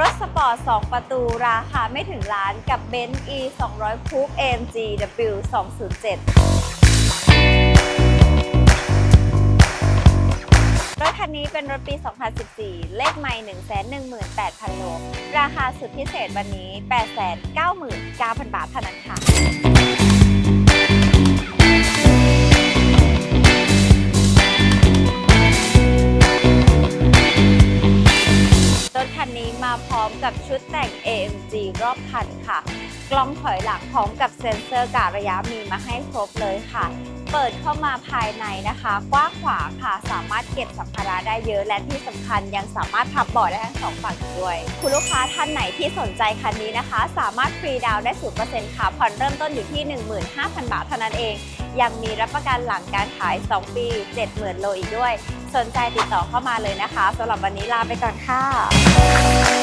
รถสปอร์ต 2 ประตูราคาไม่ถึงล้านกับเบนซ์ e 200 Coupe AMG W 207รถคันนี้เป็นรถปี 2014 เลขไม่ 118,000 โล ราคาสุดพิเศษวันนี้ 899,000 บาทเท่านั้นค่ะ พร้อมกับชุดแต่ง AMG รอบคันค่ะ กล้องถอยหลังพร้อมกับเซ็นเซอร์กะระยะมีมาให้ครบเลยค่ะ เปิดเข้ามาภายในนะคะ กว้างขวางค่ะ สามารถเก็บสัมภาระได้เยอะ และที่สำคัญยังสามารถพับเบาะได้ทั้งสองฝั่งอีกด้วย คุณลูกค้าท่านไหนที่สนใจคันนี้นะคะ สามารถฟรีดาวน์ได้0%ค่ะ ผ่อนเริ่มต้นอยู่ที่ 15,000 บาทเท่านั้นเอง ยังมีรับประกันหลังการขาย 2 ปี 70,000 โลอีกด้วย สนใจติดต่อเข้ามาเลยนะคะสำหรับวันนี้ลาไปก่อนค่ะ